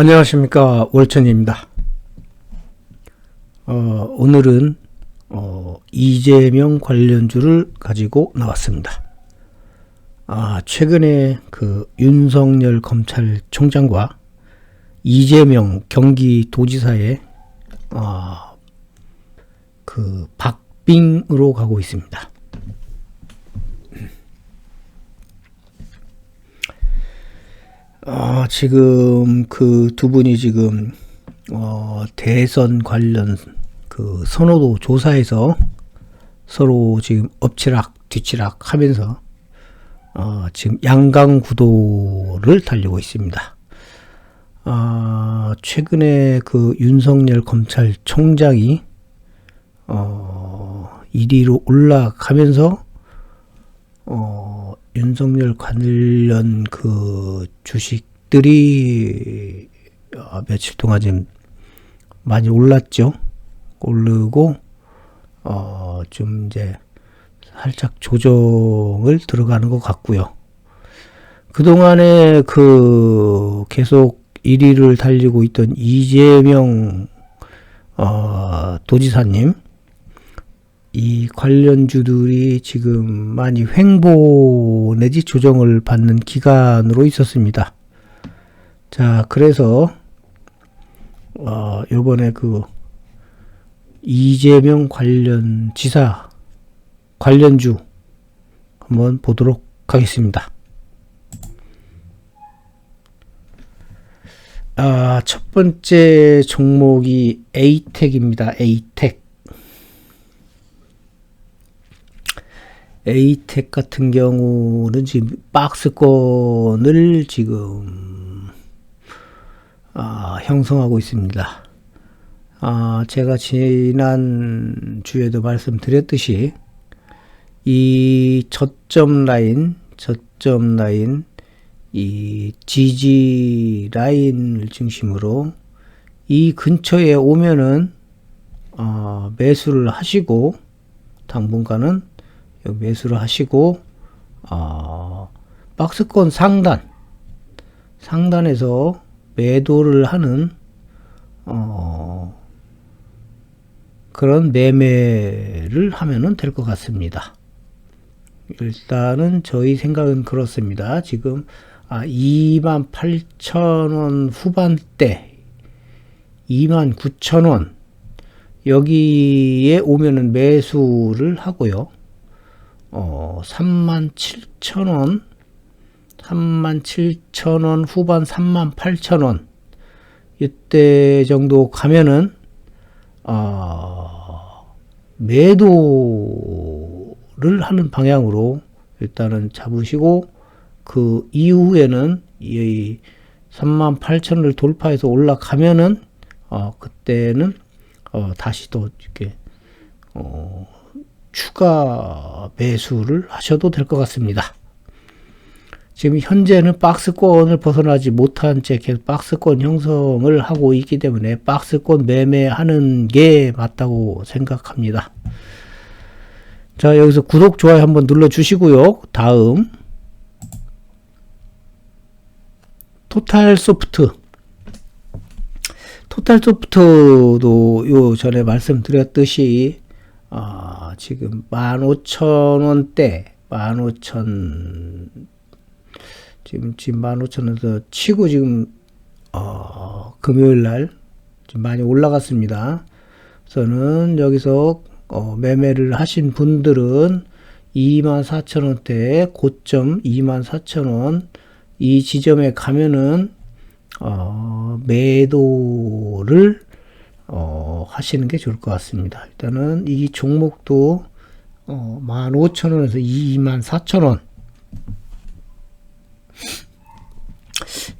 안녕하십니까 월천입니다. 어, 오늘은 어, 이재명 관련주를 가지고 나왔습니다. 아, 최근에 그 윤석열 검찰총장과 이재명 경기도지사의 어, 그 박빙으로 가고 있습니다. 어, 지금 그 두 분이 지금 어, 대선 관련 그 선호도 조사에서 서로 지금 엎치락 뒤치락 하면서 어, 지금 양강 구도를 달리고 있습니다. 어, 최근에 그 윤석열 검찰총장이 어, 1위로 올라가면서 어, 윤석열 관련 그 주식 들이 어, 며칠 동안 좀 많이 올랐죠. 오르고 어, 좀 이제 살짝 조정을 들어가는 것 같고요. 그동안에 그 계속 1위를 달리고 있던 이재명 어, 도지사님 이 관련주들이 지금 많이 횡보 내지 조정을 받는 기간으로 있었습니다. 자, 그래서 어, 요번에 그 이재명 관련 지사 관련주 한번 보도록 하겠습니다. 아, 첫 번째 종목이 에이텍입니다. 에이텍. 에이텍 같은 경우는 지금 박스권을 지금 아, 형성하고 있습니다. 아, 제가 지난 주에도 말씀드렸듯이 이 저점 라인, 저점 라인, 이 지지 라인을 중심으로 이 근처에 오면은 어, 매수를 하시고 당분간은 매수를 하시고 어, 박스권 상단 상단에서 매도를 하는 어, 그런 매매를 하면은 될 것 같습니다. 일단은 저희 생각은 그렇습니다. 지금 아, 28,000원 후반대 29,000원 여기에 오면은 매수를 하고요. 어, 37,000원 37,000원 후반 38,000원 이때 정도 가면은 어, 매도를 하는 방향으로 일단은 잡으시고 그 이후에는 이 38,000을 돌파해서 올라가면은 어, 그때는 어, 다시 또 이렇게 어, 추가 매수를 하셔도 될 것 같습니다. 지금 현재는 박스권을 벗어나지 못한 채 계속 박스권 형성을 하고 있기 때문에 박스권 매매하는 게 맞다고 생각합니다. 자, 여기서 구독, 좋아요 한번 눌러 주시고요. 다음. 토탈 소프트. 토탈 소프트도 요 전에 말씀드렸듯이 아, 지금 15,000원대, 15,000 지금 지금 15,000원에서 치고 지금 어, 금요일 날 많이 올라갔습니다. 저는 여기서 어, 매매를 하신 분들은 24,000원대 고점 24,000원 이 지점에 가면은 어, 매도를 어, 하시는 게 좋을 것 같습니다. 일단은 이 종목도 어, 15,000원에서 24,000원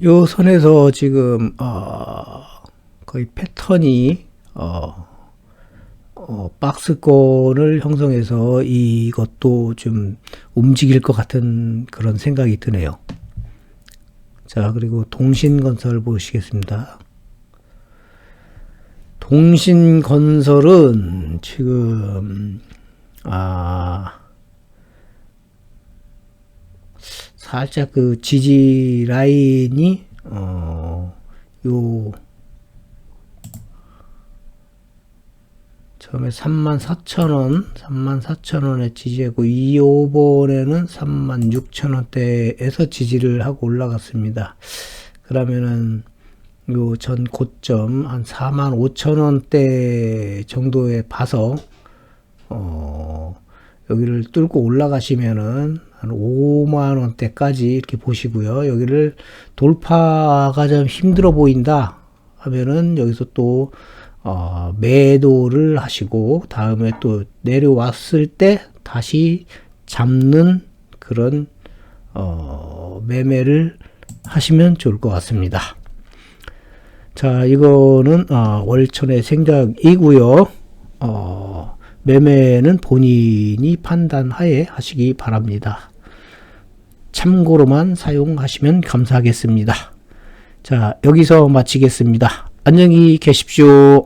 요 선에서 지금 어, 거의 패턴이 어, 어, 박스권을 형성해서 이것도 좀 움직일 것 같은 그런 생각이 드네요. 자, 그리고 동신건설 보시겠습니다. 동신건설은 지금, 아, 살짝 그 지지 라인이, 어, 요 처음에 34,000원, 34,000원에 지지했고 2호번에는 36,000원대에서 지지를 하고 올라갔습니다. 그러면은 요 전 고점 한 45,000원대 정도에 봐서 어 여기를 뚫고 올라가시면은 한 5만 원대까지 이렇게 보시고요. 여기를 돌파가 좀 힘들어 보인다 하면은 여기서 또 어, 매도를 하시고 다음에 또 내려왔을 때 다시 잡는 그런 어, 매매를 하시면 좋을 것 같습니다. 자, 이거는 아, 월천의 생각이고요. 어, 매매는 본인이 판단하에 하시기 바랍니다. 참고로만 사용하시면 감사하겠습니다. 자, 여기서 마치겠습니다. 안녕히 계십시오.